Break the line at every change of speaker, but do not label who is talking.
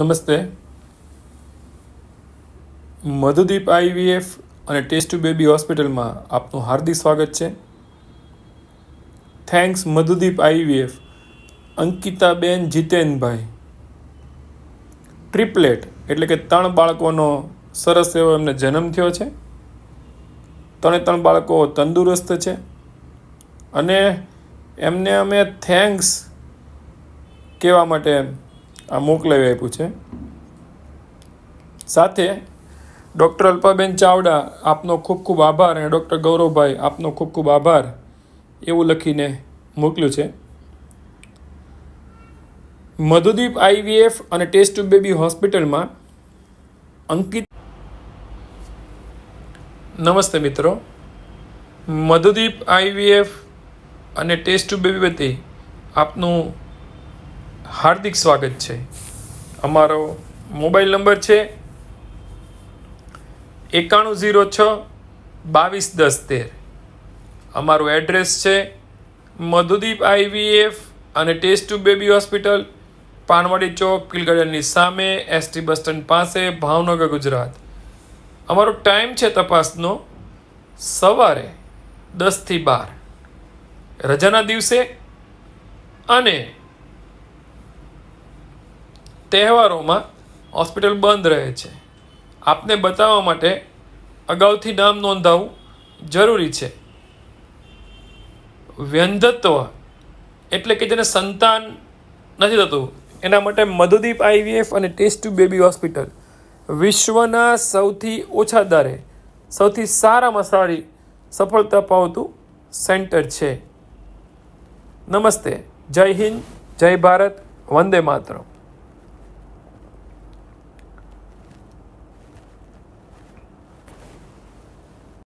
નમસ્તે. મધુદીપ આઈવીએફ અને test baby હોસ્પિટલમાં આપનું હાર્દિક સ્વાગત છે. થેન્ક્સ મધુદીપ આઈવીએફ, અંકિતાબેન જીતેનભાઈ. ટ્રિપલેટ એટલે કે ત્રણ બાળકોનો સરસ એવો એમને જન્મ થયો છે. ત્રણે ત્રણ બાળકો તંદુરસ્ત છે. અને એમને અમે થેન્ક્સ કહેવા માટે આ મોકલાવી આપ્યું છે. સાથે ડૉક્ટર અલ્પાબેન ચાવડા, આપનો ખૂબ ખૂબ આભાર અને ડૉક્ટર ગૌરવભાઈ, આપનો ખૂબ ખૂબ આભાર એવું લખીને મોકલ્યું છે. મધુદીપ આઈવીએફ અને ટેસ્ટ ટુ બેબી હોસ્પિટલમાં અંકિત નમસ્તે મિત્રો. મધુદીપ આઈવીએફ અને ટેસ્ટ ટુ બેબી વતી આપનું હાર્દિક સ્વાગત છે. અમારો મોબાઈલ નંબર છે એકાણું ઝીરો છ બાવીસ દસ તેર. અમારું એડ્રેસ છે મધુદીપ આઈવીએફ અને test tube baby hospital, Panwadi Chowk કિલગાર્ડનની સામે, એસટી બસ સ્ટેન્ડ પાસે, ભાવનગર, ગુજરાત. અમારો ટાઈમ છે તપાસનો સવારે દસથી બાર. રજાના દિવસે અને તહેવારોમાં હોસ્પિટલ બંધ રહે છે. આપને બતાવવા માટે અગાઉથી નામ નોંધાવવું જરૂરી છે. વ્યંધત્વ એટલે કે જેને સંતાન નથી થતું, એના માટે મધુદીપ આઈવીએફ અને ટેસ્ટ ટુ બેબી હોસ્પિટલ વિશ્વના સૌથી ઓછા દરે, સૌથી સારામાં સારી સફળતા પાવતું સેન્ટર છે. નમસ્તે, જય હિન્દ, જય ભારત, વંદે માતરમ.